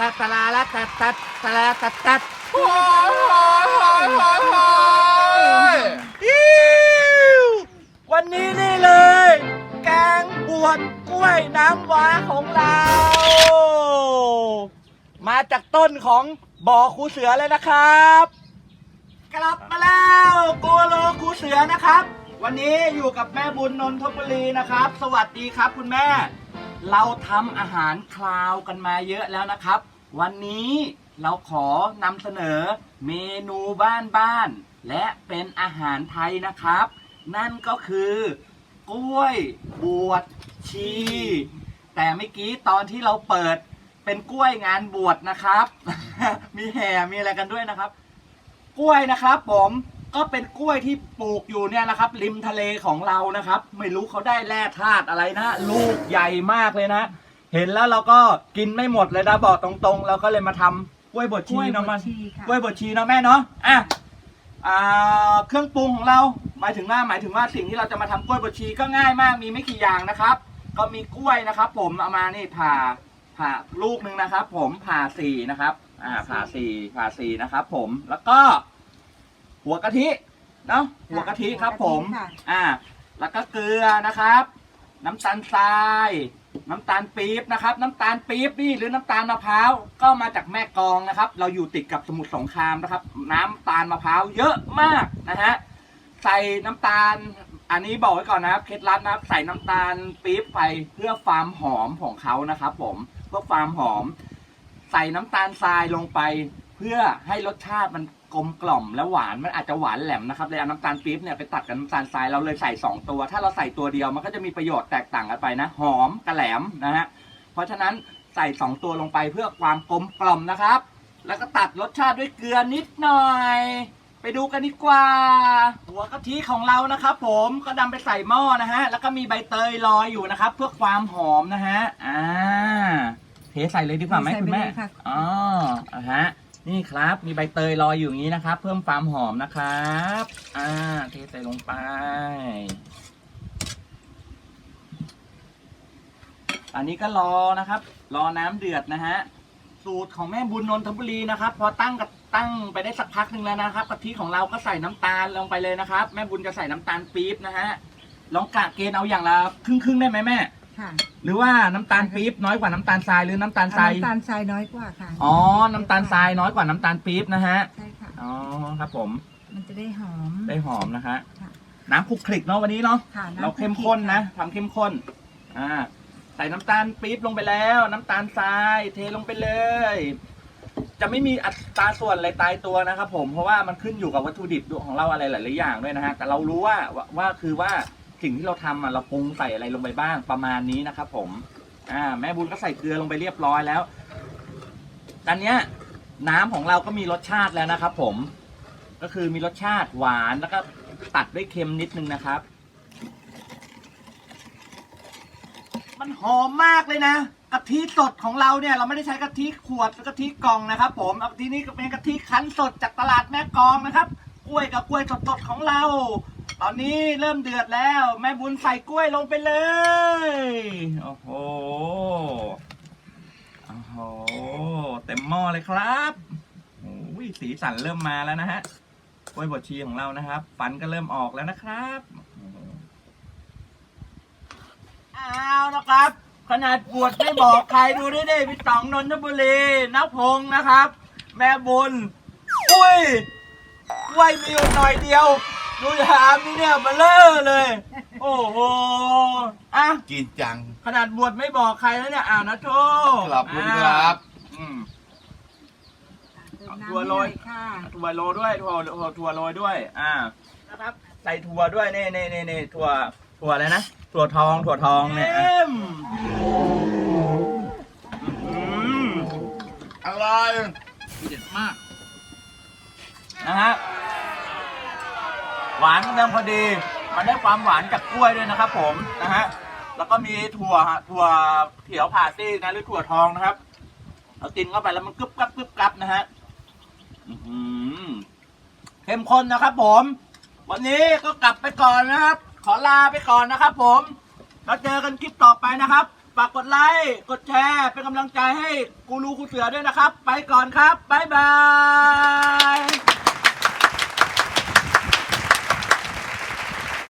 ตัดตลาละตัดตัดตลาตัดตัดโอ้ยโอ้ยโอ้ยโอ้ยโอ้ยอิ๊ววันนี้นี่เลย แกงบวชกล้วยน้ำว้าของเรา มาจากต้นของบ่อครูเสือเลยนะครับ กลับมาแล้วโกโลครูเสือนะครับ วันนี้อยู่กับแม่บุญนนทบุรีนะครับ สวัสดีครับคุณแม่ เราทำอาหารคลาวกันมาเยอะแล้วนะครับ วันนี้เราขอนำเสนอเมนูบ้านบ้านๆและเป็นอาหารไทยนะครับ นั่นก็คือกล้วยบวชชี แต่เมื่อกี้ตอนที่เราเปิดเป็นกล้วยงานบวชนะครับ มีแห่มีอะไรกันด้วยนะครับ กล้วยนะครับผม ก็เป็นกล้วยที่ปลูกอยู่เนี่ยนะครับ ริมทะเลของเรานะครับ ไม่รู้เขาได้แร่ธาตุอะไรนะ ลูกใหญ่มากเลยนะ เห็นแล้วเราก็กินไม่หมดเลยนะบอกตรงๆ เราก็เลยมาทำกล้วยบดชีเนาะมันค่ะ กล้วยบดชีเนาะแม่เนาะอะอ่าเครื่องปรุงของเราหมายถึงว่าหมายถึงว่าสิ่งที่เราจะมาทำกล้วยบดชีก็ง่ายมากมีไม่กี่อย่างนะครับ ก็มีกล้วยนะครับ ผมเอามานี่ผ่าผ่าลูกหนึ่งนะครับ ผมผ่าสี่นะครับ อ่าผ่าสี่ผ่าสี่นะครับ ผมแล้วก็ หัวกะทิเนาะหัวกะทิครับผมค่ะ อ่าแล้วก็เกลือนะครับ น้ำตาลทราย น้ำตาลปี๊บนะครับ น้ำตาลปี๊บนี่หรือน้ำตาลมะพร้าวก็มาจากแม่กลองนะครับ เราอยู่ติดกับสมุทรสงครามนะครับ น้ำตาลมะพร้าวเยอะมากนะฮะใส่น้ำตาล อันนี้บอกไว้ก่อนนะครับเคล็ดลับนะครับ ใส่น้ำตาลปี๊บไปเพื่อความหอมของเขานะครับ ผมเพื่อความหอม ใส่น้ำตาลทรายลงไปเพื่อให้รสชาติมันกลมกล่อมและหวานมันอาจจะหวานแหลมนะครับเลยเอาน้ำตาลปี๊บเนี่ยไปตัดกับน้ำตาลทรายเราเลยใส่สองตัว ถ้าเราใส่ตัวเดียวมันก็จะมีประโยชน์แตกต่างกันไปนะ หอมกับแหลมนะฮะเพราะฉะนั้นใส่สองตัวลงไปเพื่อความกลมกล่อมนะครับ แล้วก็ตัดรสชาติด้วยเกลือนิดหน่อย ไปดูกันดีกว่า หัวกะทิของเรานะครับ ผมก็นำไปใส่หม้อนะฮะแล้วก็มีใบเตยลอยอยู่นะครับ เพื่อความหอมนะฮะอ่าเทใส่เลยดีกว่าไหมใส่คุณไปแม่เลยค่ะอ๋ออะฮะ นี่ครับ มีใบเตยลอยอยู่อย่างนี้นะครับ เพิ่มความหอมนะครับ อ่า เทใส่ลงไป อันนี้ก็รอนะครับ รอน้ำเดือดนะฮะ สูตรของแม่บุญนนทบุรีนะครับ พอตั้งกับตั้งไปได้สักพักหนึ่งแล้วนะครับกะทิของเราก็ใส่น้ำตาลลงไปเลยนะครับ แม่บุญจะใส่น้ำตาลปี๊บนะฮะ ลองกะเกณฑ์เอาอย่างละครึ่งครึ่งๆได้ไหมแม่ ค่ะหรือว่าน้ำตาลปี๊บน้อยกว่าน้ำตาลทรายหรือน้ำตาลทรายน้ำตาลทรายน้อยกว่าค่ะอ๋อ น้ำตาลทรายน้อยกว่าน้ำตาลปี๊บนะฮะใช่ค่ะ อ๋อครับผมมันจะได้หอม ได้หอมนะฮะค่ะน้ำคลุกคลิกเนาะวันนี้เนาะค่ะำเราเข้มข้นนะทำเข้มข้นอ่าใส่น้ำตาลปี๊บลงไปแล้ว น้ำตาลทรายเทลงไปเลย จะไม่มีอัตราส่วนอะไรตายตัวนะครับผมเพราะว่ามันขึ้นอยู่กับวัตถุดิบของเราอะไรหลายๆอย่างด้วยนะฮะแต่เรารู้ว่าว่าว่าคือว่า สิ่งที่เราทำอะเราปรุงใส่อะไรลงไปบ้างประมาณนี้นะครับผมอ่าแม่บุญก็ใส่เกลือลงไปเรียบร้อยแล้วตอนเนี้ยน้ำของเราก็มีรสชาติแล้วนะครับ ผม ก็คือมีรสชาติหวานแล้วก็ตัดด้วยเค็มนิดนึงนะครับ มันหอมมากเลยนะกะทิสดของเราเนี่ยเราไม่ได้ใช้กะทิขวดหรือกะทิกล่องนะครับ ผมเอาทีนี้เป็นกะทิคั้นสดจากตลาดแม่กองนะครับกล้วยกับกล้วยสดๆของเรา ตอนนี้เริ่มเดือดแล้ว แม่บุญใส่กล้วยลงไปเลย โอ้โห โอ้โห เต็มหม้อเลยครับโอ้ยสีสันเริ่มมาแล้วนะฮะกล้วยบดชีของเรานะครับ ฟันก็เริ่มออกแล้วนะครับเอานะครับ ขนาดบวชไม่บอกใครดูได้ดิพี่ต๋องนนทบุรีนักพงนะครับ แม่บุญ อุ้ยกล้วยมีอยู่หน่อยเดียว ดูยามนี่เนี่ยเบลเลอร์เลย โอ้โหอะกินจัง ขนาดบวชไม่บอกใครแล้วเนี่ยอ่านะโชคขอบคุณครับ อืมเติมถั่วน้ำโรยให้หน่อค่ะถั่วโรยด้วยถั่วถั่วถั่วโรยด้วย อ่า นะครับใส่ถั่วด้วยเน่เน่เน่เน่ถั่ว ถั่วอะไรนะ ถั่วทอง ถั่วทองเนี่ยอะอืมอร่อยเด็ดมาก นะฮะ หวานกำลังพอดี มันได้ความหวานจากกล้วยด้วยนะครับผมนะฮะแล้วก็มีถั่วฮะถั่วเขียวผ่าซีกนะหรือถั่วทองนะครับเอากินเข้าไปแล้วมันกรึบกรับกรึบกรับนะฮะอื้อหือเข้มข้นนะครับผม วันนี้ก็กลับไปก่อนนะครับ ขอลาไปก่อนนะครับผมแล้วเจอกันคลิปต่อไปนะครับฝากกดไลค์กดแชร์เป็นกำลังใจให้กูรูครูเสือด้วยนะครับ ไปก่อนครับบ๊ายบาย